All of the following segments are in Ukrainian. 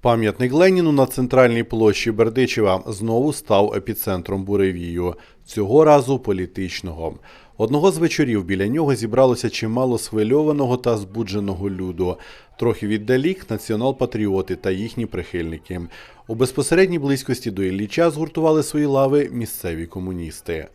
Пам'ятник Леніну на центральній площі Бердичева знову став епіцентром буревію, цього разу політичного. Одного з вечорів біля нього зібралося чимало схвильованого та збудженого люду. Трохи віддалік націонал-патріоти та їхні прихильники. У безпосередній близькості до Ілліча згуртували свої лави місцеві комуністи.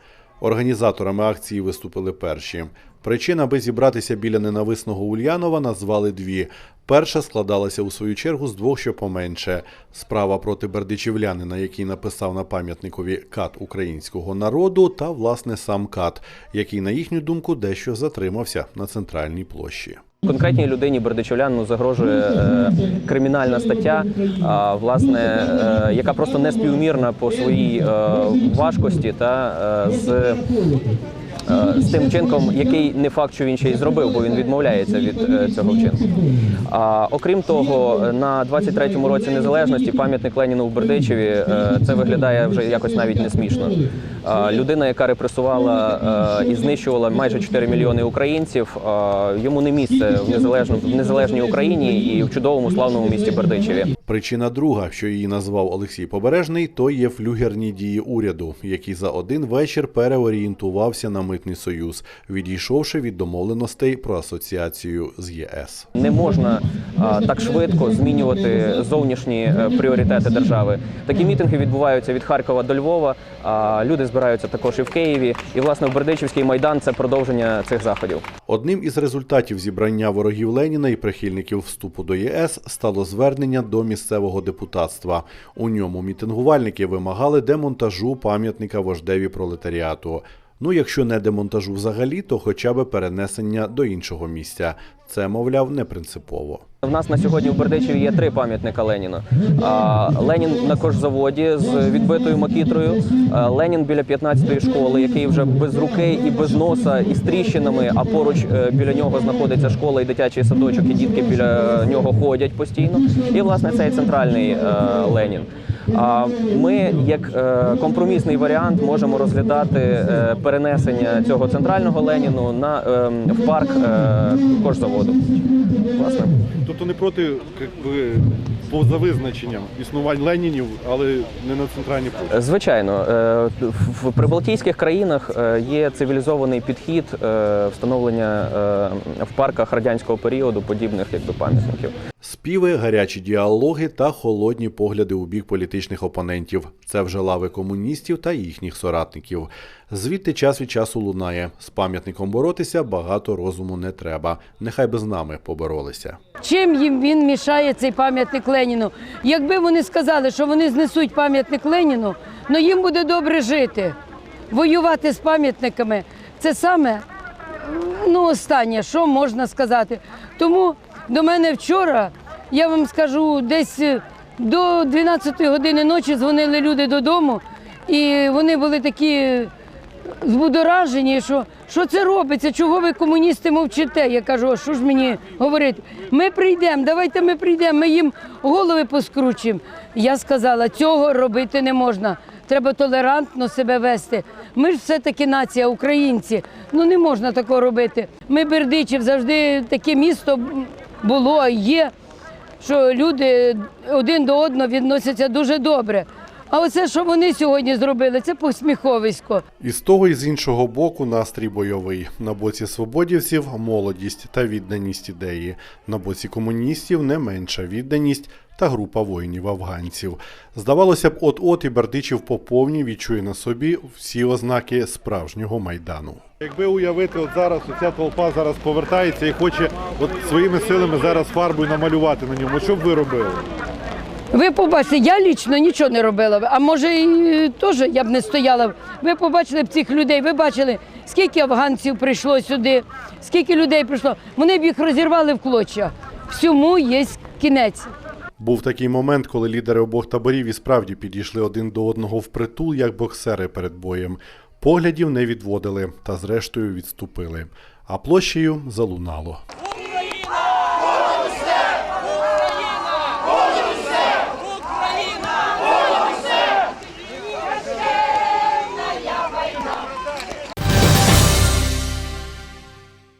Організаторами акції виступили перші. Причин, аби зібратися біля ненависного Ульянова, назвали дві. Перша складалася у свою чергу з двох, що поменше. Справа проти бердичівлянина, який написав на пам'ятникові кат українського народу, та власне сам кат, який, на їхню думку, дещо затримався на центральній площі. Конкретній людині бердичевляну загрожує е, кримінальна стаття, а, власне, е, яка просто не співмірна по своїй е, важкості та е, з, е, з тим вчинком, який не факт, що він ще й зробив, бо він відмовляється від е, цього вчинку. А окрім того, на 23-му році незалежності пам'ятник Леніну в Бердичеві е, це виглядає вже якось навіть не смішно. Людина, яка репресувала е, і знищувала майже 4 мільйони українців, е, йому не місце в незалежно в незалежній Україні і в чудовому славному місті Бердичеві. Причина друга, що її назвав Олексій Побережний, то є флюгерні дії уряду, який за один вечір переорієнтувався на митний союз, відійшовши від домовленостей про асоціацію з ЄС. Не можна так швидко змінювати зовнішні е, пріоритети держави. Такі мітинги відбуваються від Харкова до Львова. А люди збираються також і в Києві. І власне в Бердичівський майдан це продовження цих заходів. Одним із результатів зібрання ворогів Леніна і прихильників вступу до ЄС стало звернення до місцевого депутатства. У ньому мітингувальники вимагали демонтажу пам'ятника вождеві пролетаріату. Ну, якщо не демонтажу взагалі, то хоча б перенесення до іншого місця. Це, мовляв, не принципово. В нас на сьогодні в Бердичеві є три пам'ятника Леніну. А, Ленін на кожзаводі з відбитою макітрою. Ленін біля 15-ї школи, який вже без руки і без носа, і з тріщинами. А поруч е, біля нього знаходиться школа і дитячий садочок, і дітки біля нього ходять постійно. І власне цей центральний е, Ленін. А ми, як е, компромісний варіант, можемо розглядати е, перенесення цього центрального Леніну на е, в парк е, кожзаводу. Власне. Тобто не проти якби, поза визначенням існувань Ленінів, але не на центральній площі. Звичайно, в прибалтійських країнах є цивілізований підхід встановлення в парках радянського періоду подібних якби пам'ятників. Співи, гарячі діалоги та холодні погляди у бік політичних опонентів. Це вже лави комуністів та їхніх соратників. Звідти час від часу лунає. З пам'ятником боротися багато розуму не треба. Нехай би з нами поборолися. Чим їм він мішає цей пам'ятник Леніну? Якби вони сказали, що вони знесуть пам'ятник Леніну, ну їм буде добре жити. Воювати з пам'ятниками це саме ну, останнє, що можна сказати. Тому до мене вчора, я вам скажу, десь е, до 12 години ночі дзвонили люди додому, і вони були такі збудоражені, що, що це робиться, чого ви комуністи мовчите. Я кажу, а що ж мені говорити? Ми прийдемо, давайте ми прийдемо, ми їм голови поскручимо. Я сказала, цього робити не можна. Треба толерантно себе вести. Ми ж все-таки нація, українці. Ну не можна такого робити. Ми Бердичів завжди таке місто було, є, що люди один до одного відносяться дуже добре. А оце, що вони сьогодні зробили, це посміховисько. І з того і з іншого боку настрій бойовий. На боці свободівців молодість та відданість ідеї. На боці комуністів не менша відданість та група воїнів-афганців. Здавалося б, от-от і Бердичів по повній відчує на собі всі ознаки справжнього майдану. Якби уявити, от зараз оця толпа зараз повертається і хоче от своїми силами зараз фарбою намалювати на ньому, що б ви робили? Ви побачите, я лічно нічого не робила, а може і е, теж я б не стояла. Ви побачили б цих людей, ви бачили, скільки афганців прийшло сюди, скільки людей прийшло. Вони б їх розірвали в клочья. Всьому є кінець. Був такий момент, коли лідери обох таборів і справді підійшли один до одного впритул, як боксери перед боєм. Поглядів не відводили та зрештою відступили. А площею залунало.